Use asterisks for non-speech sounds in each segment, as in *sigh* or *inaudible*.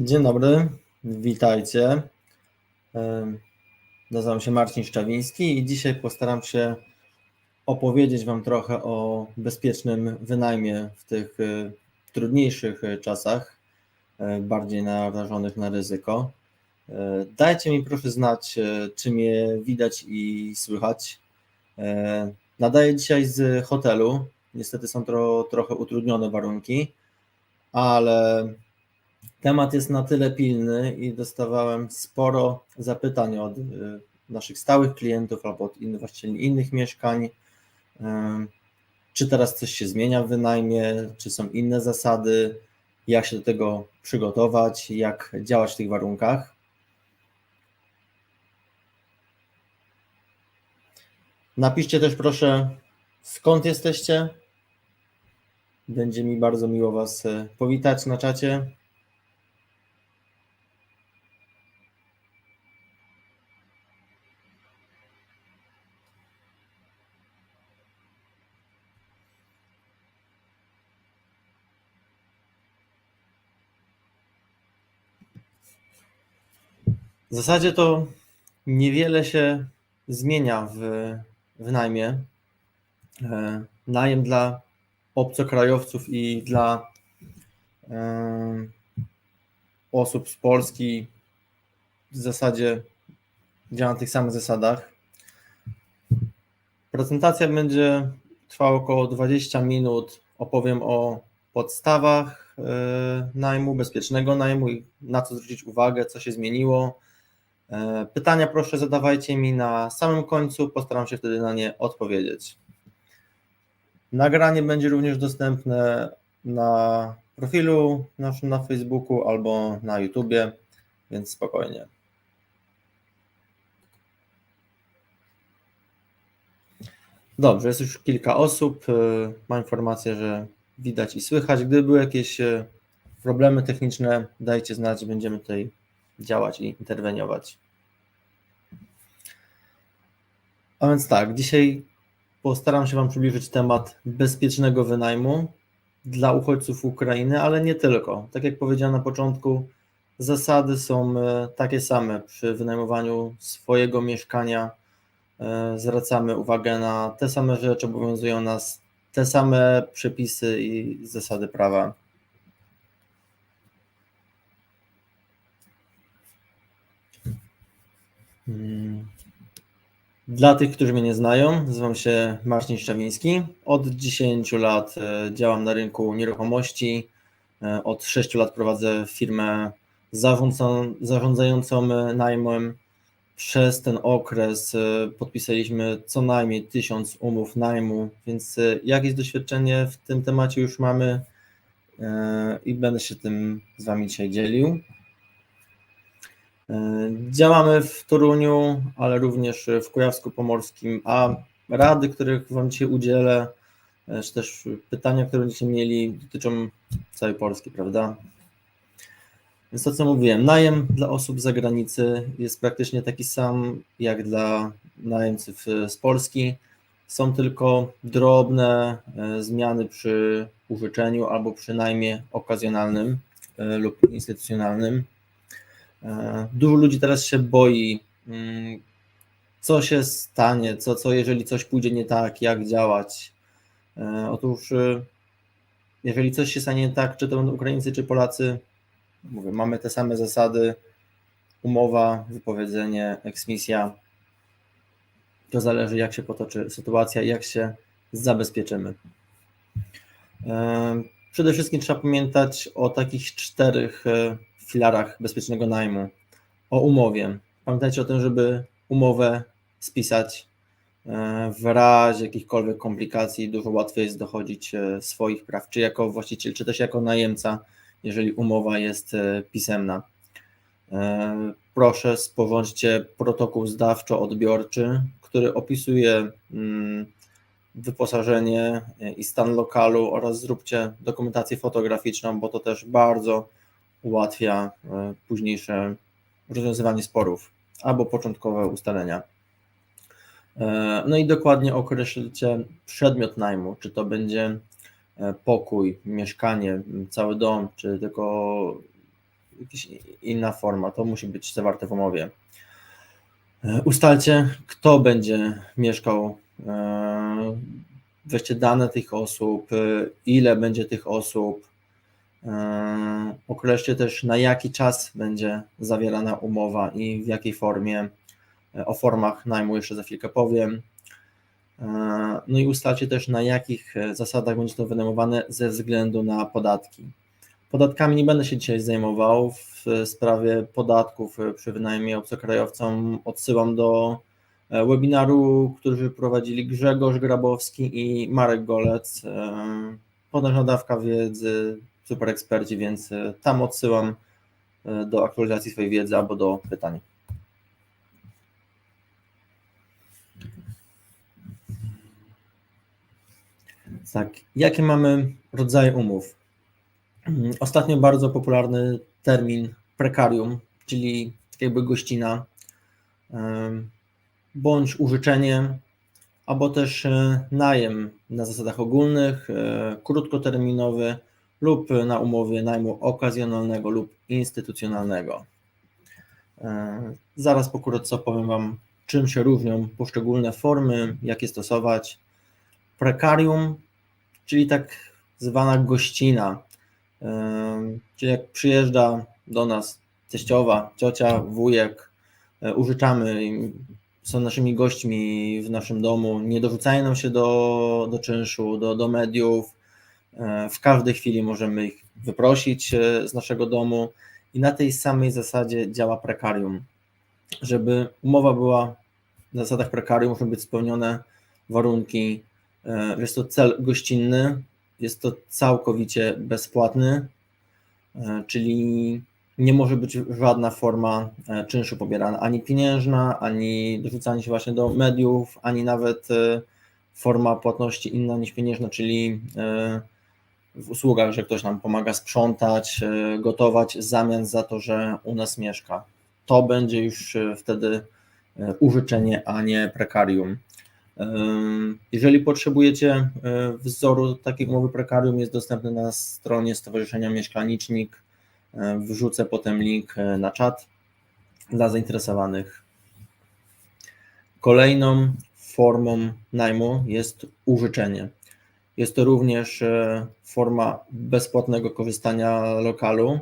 Dzień dobry, witajcie. Nazywam się Marcin Szczawiński i dzisiaj postaram się opowiedzieć Wam trochę o bezpiecznym wynajmie w tych e, trudniejszych czasach, e, bardziej narażonych na ryzyko. E, dajcie mi proszę znać, czy mnie widać i słychać. Nadaję dzisiaj z hotelu. Niestety są to trochę utrudnione warunki, ale temat jest na tyle pilny i dostawałem sporo zapytań od y, naszych stałych klientów albo od właścicieli innych mieszkań. Czy teraz coś się zmienia w wynajmie, czy są inne zasady, jak się do tego przygotować, jak działać w tych warunkach. Napiszcie też proszę, skąd jesteście. Będzie mi bardzo miło Was y, powitać na czacie. W zasadzie to niewiele się zmienia w wynajmie. E, najem dla obcokrajowców i dla e, osób z Polski w zasadzie działa na tych samych zasadach. Prezentacja będzie trwała około 20 minut. Opowiem o podstawach e, najmu, bezpiecznego najmu i na co zwrócić uwagę, co się zmieniło pytania proszę zadawajcie mi na samym końcu, postaram się wtedy na nie odpowiedzieć. Nagranie będzie również dostępne na profilu naszym na Facebooku albo na YouTubie, więc spokojnie. Dobrze, jest już kilka osób. E, mam informację, że widać i słychać. Gdyby były jakieś e, problemy techniczne, dajcie znać, będziemy tutaj działać i interweniować. A więc tak, dzisiaj postaram się Wam przybliżyć temat bezpiecznego wynajmu dla uchodźców Ukrainy, ale nie tylko. Tak jak powiedziałem na początku, zasady są e, takie same przy wynajmowaniu swojego mieszkania. E, zwracamy uwagę na te same rzeczy, obowiązują nas te same przepisy i zasady prawa. Dla tych, którzy mnie nie znają, nazywam się Marcin Szczawiński. Od 10 lat e, działam na rynku nieruchomości. E, od 6 lat prowadzę firmę zarządzającą najmem. Przez ten okres e, podpisaliśmy co najmniej tysiąc umów najmu, więc jakieś doświadczenie w tym temacie już mamy i będę się tym z Wami dzisiaj dzielił. E, działamy w Toruniu, ale również w Kujawsku-Pomorskim, a rady, których Wam dzisiaj udzielę, e, czy też pytania, które będziecie mieli, dotyczą całej Polski, prawda? Więc to, co mówiłem, najem dla osób z zagranicy jest praktycznie taki sam jak dla najemców z Polski. Są tylko drobne e, zmiany przy użyczeniu albo przy najmie okazjonalnym lub instytucjonalnym. E, dużo ludzi teraz się boi, mm, co się stanie, co, co jeżeli coś pójdzie nie tak, jak działać. E, otóż, e, jeżeli coś się stanie nie tak, czy to będą Ukraińcy, czy Polacy, mówię, mamy te same zasady, umowa, wypowiedzenie, eksmisja. To zależy, jak się potoczy sytuacja, jak się zabezpieczymy. Przede wszystkim trzeba pamiętać o takich czterech filarach bezpiecznego najmu, o umowie. Pamiętajcie o tym, żeby umowę spisać. E, w razie jakichkolwiek komplikacji dużo łatwiej jest dochodzić e, swoich praw, czy jako właściciel, czy też jako najemca, jeżeli umowa jest e, pisemna. Proszę sporządźcie protokół zdawczo-odbiorczy, który opisuje mm, wyposażenie i stan lokalu oraz zróbcie dokumentację fotograficzną, bo to też bardzo ułatwia e, późniejsze rozwiązywanie sporów albo początkowe ustalenia. E, no i dokładnie określcie przedmiot najmu, czy to będzie e, pokój, mieszkanie, cały dom, czy tylko jakaś inna forma, to musi być zawarte w umowie. Ustalcie, kto będzie mieszkał, weźcie dane tych osób, ile będzie tych osób, określcie też na jaki czas będzie zawierana umowa i w jakiej formie. O formach najmu jeszcze za chwilkę powiem. No i ustalcie też na jakich zasadach będzie to wynajmowane ze względu na podatki. Podatkami nie będę się dzisiaj zajmował. W sprawie podatków przy wynajmie obcokrajowcom odsyłam do e, webinaru, który wyprowadzili Grzegorz Grabowski i Marek Golec. E, Potężna dawka wiedzy, super eksperci, więc e, tam odsyłam do aktualizacji swojej wiedzy albo do pytań. Tak, jakie mamy rodzaje umów? Mm, ostatnio bardzo popularny termin prekarium, czyli tak jakby gościna, bądź użyczenie, albo też e, najem na zasadach ogólnych, e, krótkoterminowy lub na umowie najmu okazjonalnego lub instytucjonalnego. E, zaraz pokrótce powiem Wam, czym się różnią poszczególne formy, jak je stosować. Prekarium, czyli tak zwana gościna, Czyli jak przyjeżdża do nas teściowa, ciocia, wujek, e, użyczamy, są naszymi gośćmi w naszym domu, nie dorzucają nam się do, do czynszu, do, do mediów. E, w każdej chwili możemy ich wyprosić e, z naszego domu i na tej samej zasadzie działa prekarium. Żeby umowa była na zasadach prekarium, muszą być spełnione warunki. Jest to cel gościnny, jest to całkowicie bezpłatny, e, czyli nie może być żadna forma e, czynszu pobierana, ani pieniężna, ani dorzucanie się właśnie do mediów, ani nawet e, forma płatności inna niż pieniężna, czyli w usługach, że ktoś nam pomaga sprzątać, gotować w zamian za to, że u nas mieszka. To będzie już wtedy użyczenie, a nie prekarium. Jeżeli potrzebujecie e, wzoru takiej umowy prekarium, jest dostępny na stronie Stowarzyszenia Mieszkanicznik. E, wrzucę potem link e, na czat dla zainteresowanych. Kolejną formą najmu jest użyczenie. Jest to również forma bezpłatnego korzystania lokalu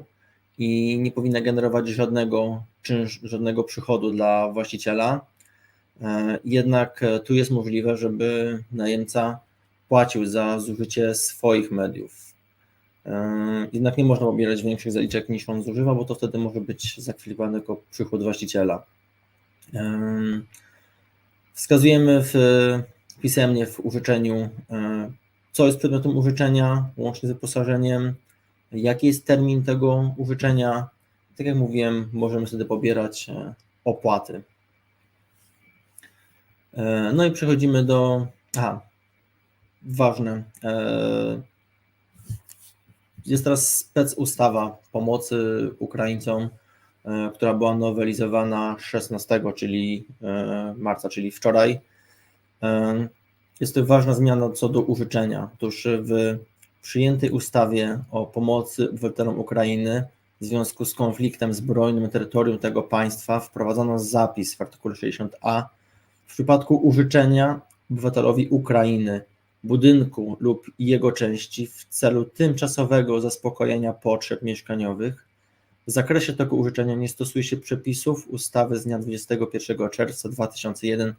i nie powinna generować żadnego, czynsz, żadnego przychodu dla właściciela E, jednak e, tu jest możliwe, żeby najemca płacił za zużycie swoich mediów. E, jednak nie można pobierać większych zaliczek niż on zużywa, bo to wtedy może być zakwalifikowany jako przychód właściciela. Wskazujemy w, pisemnie w użyczeniu, co jest przedmiotem użyczenia, łącznie z wyposażeniem, jaki jest termin tego użyczenia. Tak jak mówiłem, możemy wtedy pobierać opłaty. E, no i przechodzimy do. Aha, ważne. E, jest teraz spec ustawa pomocy Ukraińcom, e, która była nowelizowana 16, czyli marca, czyli wczoraj. Jest to ważna zmiana co do użyczenia. Otóż w przyjętej ustawie o pomocy obywatelom Ukrainy w związku z konfliktem zbrojnym na terytorium tego państwa wprowadzono zapis w artykule 60a w przypadku użyczenia obywatelowi Ukrainy budynku lub jego części w celu tymczasowego zaspokojenia potrzeb mieszkaniowych, w zakresie tego użyczenia nie stosuje się przepisów ustawy z dnia 21 czerwca 2001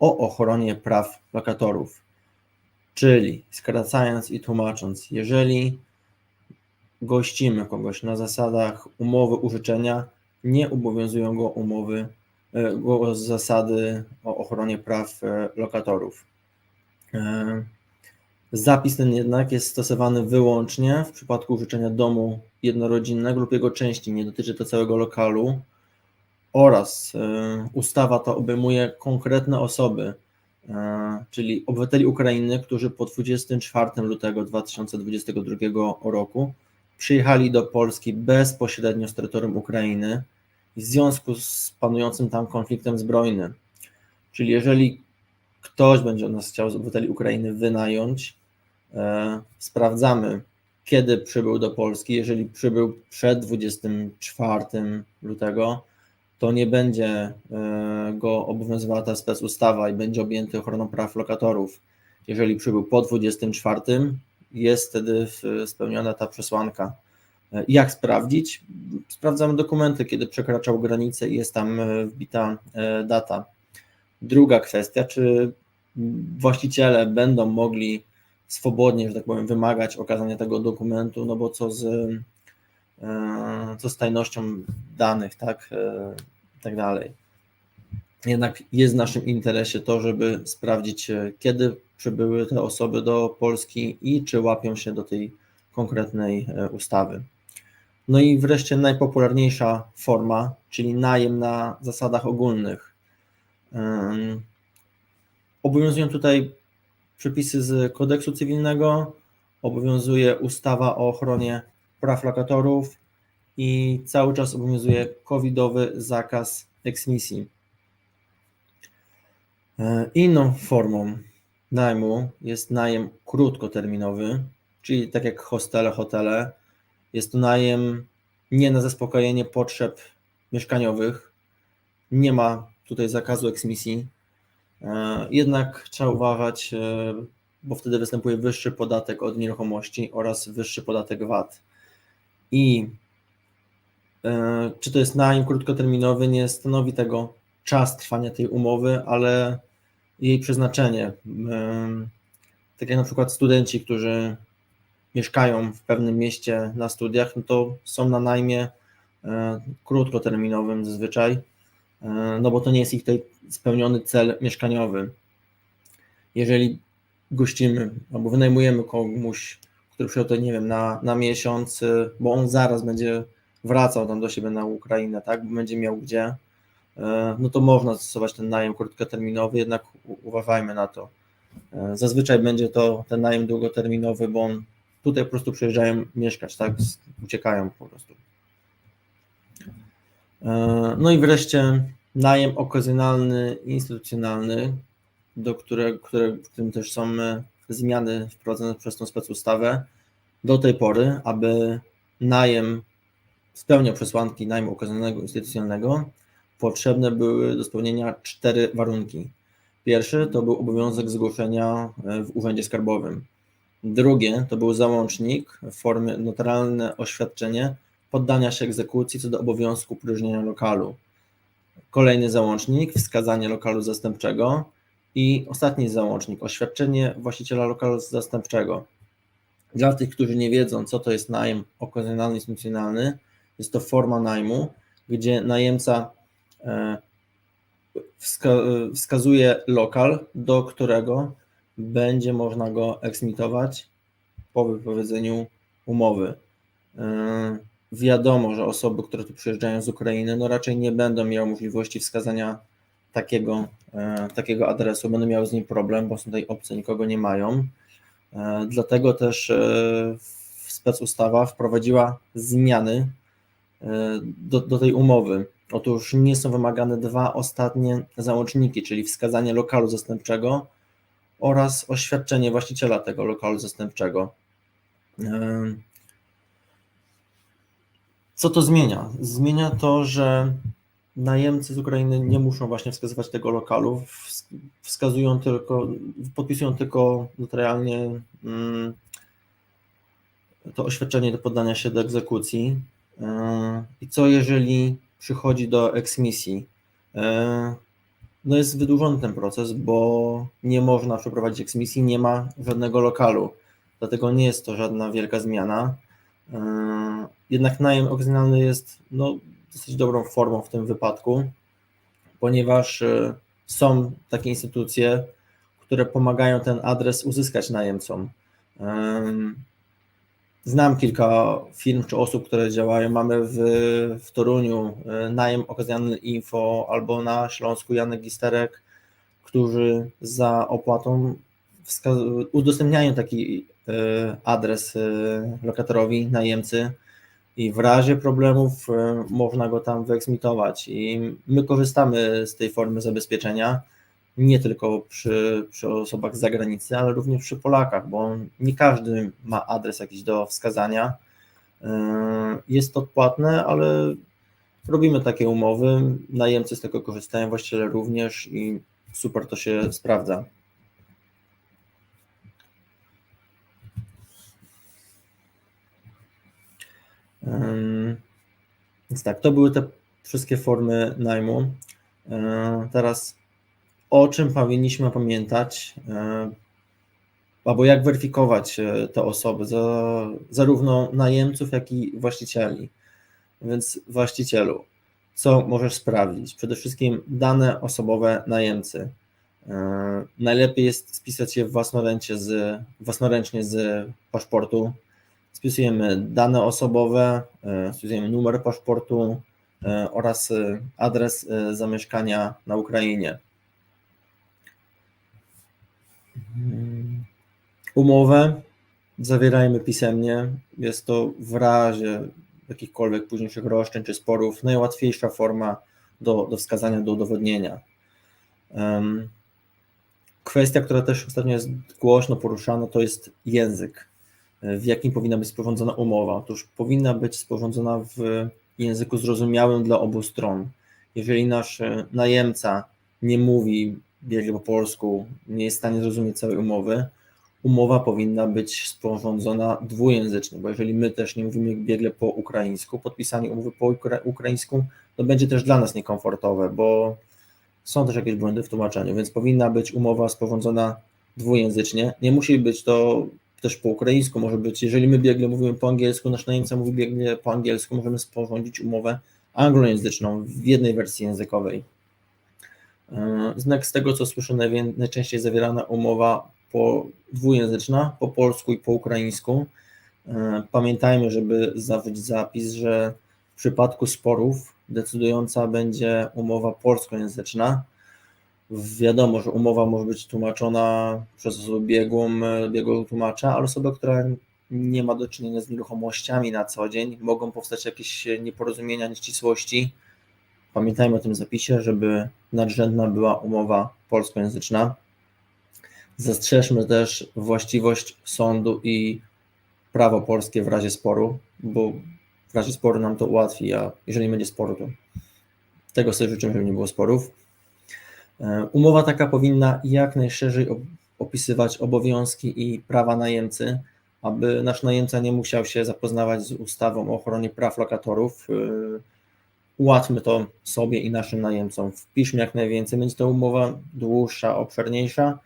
o ochronie praw lokatorów. Czyli skracając i tłumacząc, jeżeli gościmy kogoś na zasadach umowy użyczenia, nie obowiązują go umowy E, zasady o ochronie praw e, lokatorów. E, zapis ten jednak jest stosowany wyłącznie w przypadku użyczenia domu jednorodzinnego lub jego części, nie dotyczy to całego lokalu oraz ustawa ta obejmuje konkretne osoby, czyli obywateli Ukrainy, którzy po 24 lutego 2022 roku przyjechali do Polski bezpośrednio z terytorium Ukrainy w związku z panującym tam konfliktem zbrojnym. Czyli jeżeli ktoś będzie od nas chciał z obywateli Ukrainy wynająć, e, sprawdzamy, kiedy przybył do Polski. Jeżeli przybył przed 24 lutego, to nie będzie e, go obowiązywała ta specustawa i będzie objęty ochroną praw lokatorów. Jeżeli przybył po 24, jest wtedy spełniona ta przesłanka. E, jak sprawdzić? Sprawdzamy dokumenty, kiedy przekraczał granicę i jest tam e, wbita data. Druga kwestia, czy właściciele będą mogli swobodnie, że tak powiem, wymagać okazania tego dokumentu, no bo co z, co z tajnością danych, tak, e, tak dalej. Jednak jest w naszym interesie to, żeby sprawdzić, e, kiedy przybyły te osoby do Polski i czy łapią się do tej konkretnej ustawy. No i wreszcie najpopularniejsza forma, czyli najem na zasadach ogólnych. Obowiązują tutaj przepisy z kodeksu cywilnego, obowiązuje ustawa o ochronie praw lokatorów i cały czas obowiązuje covidowy zakaz eksmisji. E, inną formą najmu jest najem krótkoterminowy, czyli tak jak hostele, hotele. Jest to najem nie na zaspokojenie potrzeb mieszkaniowych. Nie ma tutaj zakazu eksmisji. E, jednak trzeba uważać, e, bo wtedy występuje wyższy podatek od nieruchomości oraz wyższy podatek VAT. I e, czy to jest najem krótkoterminowy, nie stanowi tego czas trwania tej umowy, ale jej przeznaczenie. Tak jak na przykład studenci, którzy mieszkają w pewnym mieście na studiach, no to są na najmie krótkoterminowym zazwyczaj E, no bo to nie jest ich tutaj spełniony cel mieszkaniowy. Jeżeli gościmy albo wynajmujemy komuś, który przyjechał nie wiem, na, na miesiąc, e, bo on zaraz będzie wracał tam do siebie na Ukrainę, tak, bo będzie miał gdzie, e, no to można stosować ten najem krótkoterminowy, jednak uważajmy na to. Zazwyczaj będzie to ten najem długoterminowy, bo on tutaj po prostu przyjeżdżają mieszkać, tak, uciekają po prostu. No i wreszcie najem okazjonalny, instytucjonalny, do którego, które, w którym też są zmiany wprowadzone przez tą specustawę. Do tej pory, aby najem spełniał przesłanki najmu okazjonalnego instytucjonalnego, potrzebne były do spełnienia cztery warunki. Pierwszy to był obowiązek zgłoszenia e, w Urzędzie Skarbowym. Drugie to był załącznik w formie notarialne oświadczenie poddania się egzekucji co do obowiązku opróżnienia lokalu. Kolejny załącznik, wskazanie lokalu zastępczego i ostatni załącznik, oświadczenie właściciela lokalu zastępczego. Dla tych, którzy nie wiedzą, co to jest najem okazjonalny instytucjonalny, jest to forma najmu, gdzie najemca e, wskazuje lokal, do którego będzie można go eksmitować po wypowiedzeniu umowy. E, wiadomo, że osoby, które tu przyjeżdżają z Ukrainy, no raczej nie będą miały możliwości wskazania takiego, e, takiego adresu, będą miały z nim problem, bo są tutaj obce, nikogo nie mają. E, dlatego też e, specustawa wprowadziła zmiany do, do tej umowy. Otóż nie są wymagane dwa ostatnie załączniki, czyli wskazanie lokalu zastępczego oraz oświadczenie właściciela tego lokalu zastępczego. Co to zmienia? Zmienia to, że najemcy z Ukrainy nie muszą właśnie wskazywać tego lokalu, wskazują tylko, podpisują tylko notarialnie mm, to oświadczenie do poddania się do egzekucji. E, I co jeżeli przychodzi do eksmisji? E, no jest wydłużony ten proces, bo nie można przeprowadzić eksmisji, nie ma żadnego lokalu. Dlatego nie jest to żadna wielka zmiana. E, jednak najem okazjonalny jest no, dosyć dobrą formą w tym wypadku, ponieważ e, są takie instytucje, które pomagają ten adres uzyskać najemcom. Znam kilka firm czy osób, które działają. Mamy w, w Toruniu e, najem okazjonalny info albo na Śląsku Janek Gisterek, którzy za opłatą udostępniają taki E, adres lokatorowi, najemcy i w razie problemów e, można go tam wyeksmitować. I my korzystamy z tej formy zabezpieczenia, nie tylko przy, przy osobach z zagranicy, ale również przy Polakach, bo nie każdy ma adres jakiś do wskazania. Jest to odpłatne, ale robimy takie umowy, najemcy z tego korzystają, właściciele również i super to się sprawdza. Więc tak, to były te wszystkie formy najmu. Teraz o czym powinniśmy pamiętać, albo jak weryfikować e, te osoby, zarówno najemców, jak i właścicieli. Więc właścicielu, co możesz sprawdzić? Przede wszystkim dane osobowe najemcy. Najlepiej jest spisać je własnoręcznie z, własnoręcznie z paszportu spisujemy dane osobowe, e, spisujemy numer paszportu e, oraz e, adres zamieszkania na Ukrainie. Hmm. Umowę zawierajmy pisemnie. Jest to w razie jakichkolwiek późniejszych roszczeń czy sporów najłatwiejsza forma do, do wskazania, do udowodnienia. Kwestia, która też ostatnio jest głośno poruszana, to jest język w jakim powinna być sporządzona umowa. Otóż powinna być sporządzona w języku zrozumiałym dla obu stron. Jeżeli nasz najemca nie mówi biegle po polsku, nie jest w stanie zrozumieć całej umowy, umowa powinna być sporządzona dwujęzycznie, bo jeżeli my też nie mówimy biegle po ukraińsku, podpisanie umowy po ukraińsku, to będzie też dla nas niekomfortowe, bo są też jakieś błędy w tłumaczeniu, więc powinna być umowa sporządzona dwujęzycznie. Nie musi być to też po ukraińsku może być. Jeżeli my biegle mówimy po angielsku, nasz najemca mówi biegle po angielsku, możemy sporządzić umowę anglojęzyczną w jednej wersji językowej. E, znak z tego, co słyszę, najczęściej zawierana umowa po dwujęzyczna, po polsku i po ukraińsku. E, pamiętajmy, żeby zawrzeć zapis, że w przypadku sporów decydująca będzie umowa polskojęzyczna, Wiadomo, że umowa może być tłumaczona przez osobę biegłą, biegłego tłumacza, ale osoba, która nie ma do czynienia z nieruchomościami na co dzień, mogą powstać jakieś nieporozumienia, nieścisłości. Pamiętajmy o tym zapisie, żeby nadrzędna była umowa polskojęzyczna. Zastrzeżmy też właściwość sądu i prawo polskie w razie sporu, bo w razie sporu nam to ułatwi, a jeżeli będzie sporu, to tego sobie życzę, żeby nie było sporów. E, umowa taka powinna jak najszerzej opisywać obowiązki i prawa najemcy, aby nasz najemca nie musiał się zapoznawać z ustawą o ochronie praw lokatorów. E, ułatwmy to sobie i naszym najemcom. Wpiszmy jak najwięcej. Będzie to umowa dłuższa, obszerniejsza,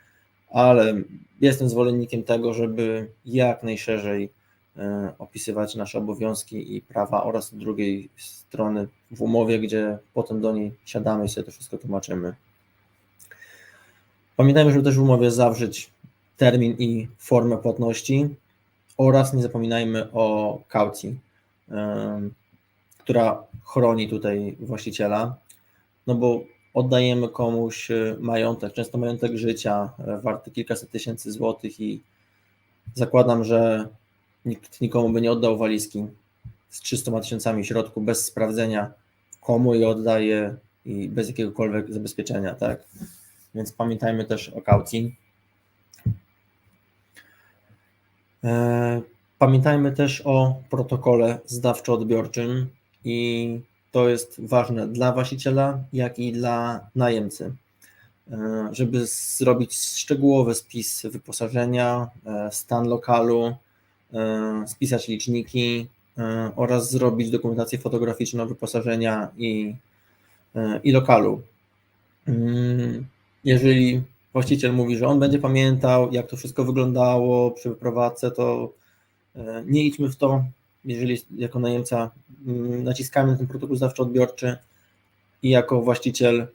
ale jestem zwolennikiem tego, żeby jak najszerzej e, opisywać nasze obowiązki i prawa oraz drugiej strony w umowie, gdzie potem do niej siadamy i sobie to wszystko tłumaczymy. Pamiętajmy, żeby też w umowie zawrzeć termin i formę płatności oraz nie zapominajmy o kaucji, która chroni tutaj właściciela, no bo oddajemy komuś e, majątek, często majątek życia e, warty kilkaset tysięcy złotych i zakładam, że nikt nikomu by nie oddał walizki z 300 tysiącami środków bez sprawdzenia komu je oddaje i bez jakiegokolwiek zabezpieczenia, tak? Więc pamiętajmy też o kaucji. E, pamiętajmy też o protokole zdawczo-odbiorczym i to jest ważne dla właściciela, jak i dla najemcy. E, żeby zrobić szczegółowy spis wyposażenia, e, stan lokalu, spisać liczniki oraz zrobić dokumentację fotograficzną wyposażenia i, i lokalu. Jeżeli właściciel mówi, że on będzie pamiętał, jak to wszystko wyglądało przy wyprowadzce, to e, nie idźmy w to, jeżeli jako najemca mm, naciskamy na ten protokół zawczo-odbiorczy i jako właściciel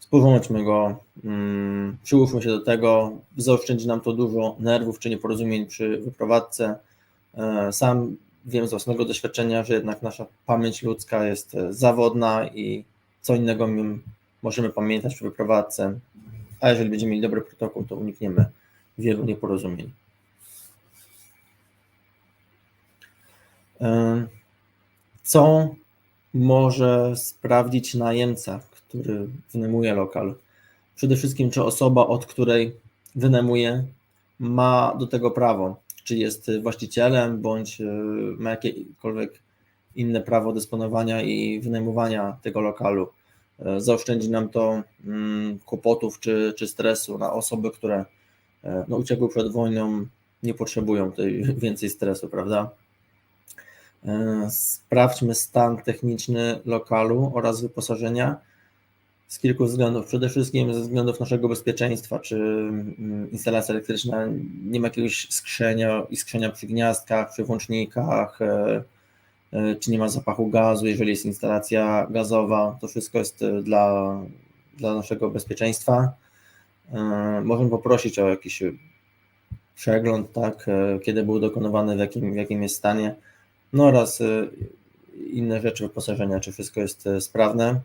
sporządźmy go, mm, przyłóżmy się do tego, zaoszczędzi nam to dużo nerwów czy nieporozumień przy wyprowadzce. E, sam wiem z własnego doświadczenia, że jednak nasza pamięć ludzka jest e, zawodna i co innego możemy pamiętać przy wyprowadzce, a jeżeli będziemy mieli dobry protokół, to unikniemy wielu nieporozumień. Co może sprawdzić najemca, który wynajmuje lokal? przede wszystkim, czy osoba, od której wynajmuje, ma do tego prawo, czy jest właścicielem, bądź e, ma jakiekolwiek inne prawo dysponowania i wynajmowania tego lokalu. E, zaoszczędzi nam to mm, kłopotów czy, czy stresu na osoby, które e, no, uciekły przed wojną, nie potrzebują tutaj *laughs* więcej stresu, prawda? Sprawdźmy stan techniczny lokalu oraz wyposażenia z kilku względów. Przede wszystkim ze względów naszego bezpieczeństwa, czy mm, instalacja elektryczna nie ma jakiegoś skrzenia, iskrzenia przy gniazdkach, przy włącznikach, e, e, czy nie ma zapachu gazu, jeżeli jest instalacja gazowa, to wszystko jest e, dla, dla naszego bezpieczeństwa. Możemy poprosić o jakiś przegląd, tak, kiedy był dokonywany, w jakim, w jakim jest stanie, no oraz inne rzeczy wyposażenia, czy wszystko jest sprawne.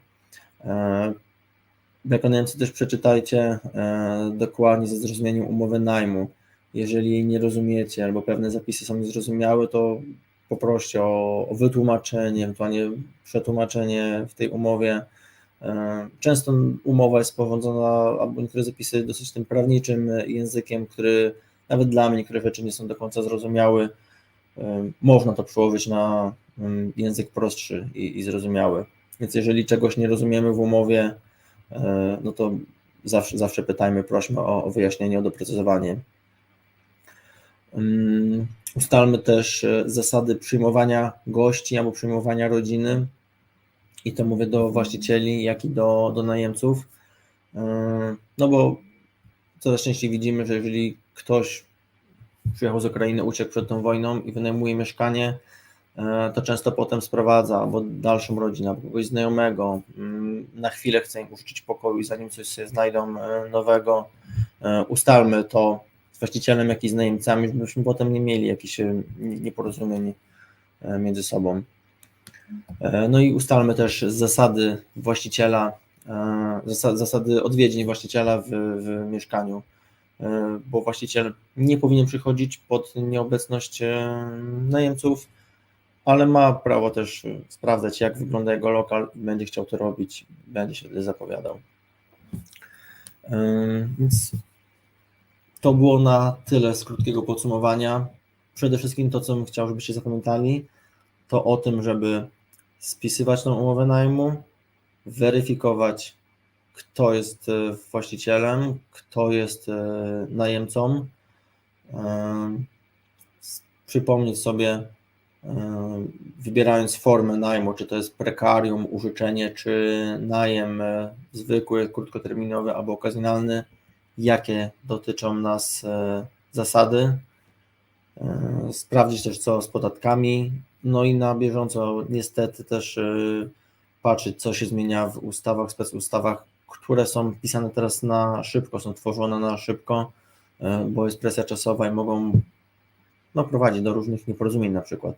Wykonający też przeczytajcie e, dokładnie ze zrozumieniem umowy najmu. Jeżeli nie rozumiecie albo pewne zapisy są niezrozumiałe, to poproście o, o wytłumaczenie, ewentualnie przetłumaczenie w tej umowie. E, często umowa jest sporządzona, albo niektóre zapisy dosyć tym prawniczym językiem, który nawet dla mnie niektóre rzeczy nie są do końca zrozumiałe. Można to przełożyć na mm, język prostszy i, i zrozumiały. Więc jeżeli czegoś nie rozumiemy w umowie, E, no to zawsze, zawsze pytajmy, prośmy o, o wyjaśnienie, o doprecyzowanie. Ustalmy też e, zasady przyjmowania gości albo przyjmowania rodziny i to mówię do właścicieli, jak i do, do najemców. E, no bo coraz częściej widzimy, że jeżeli ktoś przyjechał z Ukrainy, uciekł przed tą wojną i wynajmuje mieszkanie, E, to często potem sprowadza albo dalszą rodzinę, albo kogoś znajomego. Mm, na chwilę chce im użyczyć pokoju, zanim coś sobie znajdą nowego. Ustalmy to właścicielem, jak i z najemcami, żebyśmy potem nie mieli jakichś nieporozumień między sobą. No i ustalmy też zasady właściciela, zasady odwiedzin właściciela w, w mieszkaniu, bo właściciel nie powinien przychodzić pod nieobecność najemców, ale ma prawo też sprawdzać, jak wygląda jego lokal będzie chciał to robić, będzie się zapowiadał. Więc to było na tyle z krótkiego podsumowania. Przede wszystkim to, co bym chciał, żebyście zapamiętali, to o tym, żeby spisywać tą umowę najmu, weryfikować, kto jest y, właścicielem, kto jest y, najemcą, przypomnieć sobie, wybierając formę najmu, czy to jest prekarium, użyczenie, czy najem e, zwykły, krótkoterminowy albo okazjonalny, jakie dotyczą nas e, zasady, e, sprawdzić też co z podatkami, no i na bieżąco niestety też patrzeć, co się zmienia w ustawach, specustawach, które są pisane teraz na szybko, są tworzone na szybko, bo jest presja czasowa i mogą no, prowadzi do różnych nieporozumień na przykład.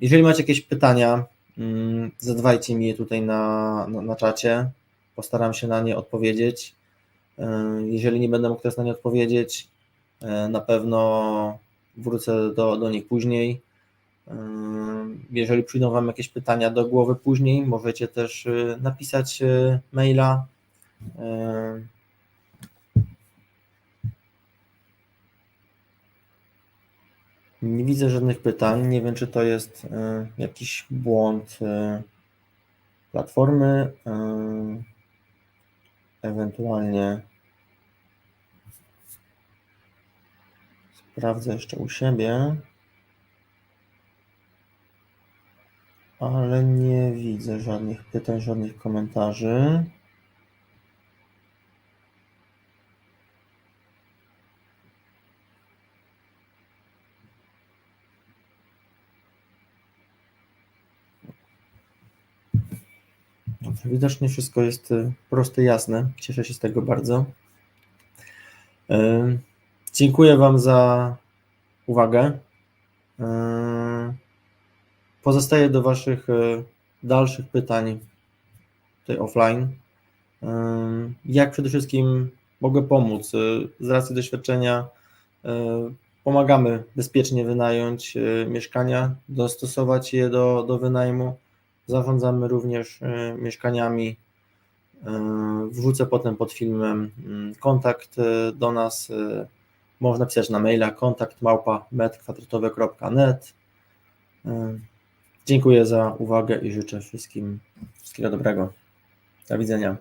Jeżeli macie jakieś pytania, mm, zadawajcie mi je tutaj na, na, na czacie, postaram się na nie odpowiedzieć. Jeżeli nie będę mógł teraz na nie odpowiedzieć, na pewno wrócę do, do nich później. Jeżeli przyjdą Wam jakieś pytania do głowy później, możecie też napisać maila. Nie widzę żadnych pytań. Nie wiem, czy to jest e, jakiś błąd e, platformy. Ewentualnie sprawdzę jeszcze u siebie. Ale nie widzę żadnych pytań, żadnych komentarzy. Widocznie wszystko jest y, proste, jasne. Cieszę się z tego bardzo. Y, dziękuję Wam za uwagę. Y, pozostaję do Waszych dalszych pytań tutaj offline. Jak przede wszystkim mogę pomóc? Z racji doświadczenia pomagamy bezpiecznie wynająć mieszkania, dostosować je do, do wynajmu Zarządzamy również e, mieszkaniami Wrzucę potem pod filmem mm, kontakt do nas. Można pisać na maila kontakt. Dziękuję za uwagę i życzę wszystkim wszystkiego dobrego. Do widzenia.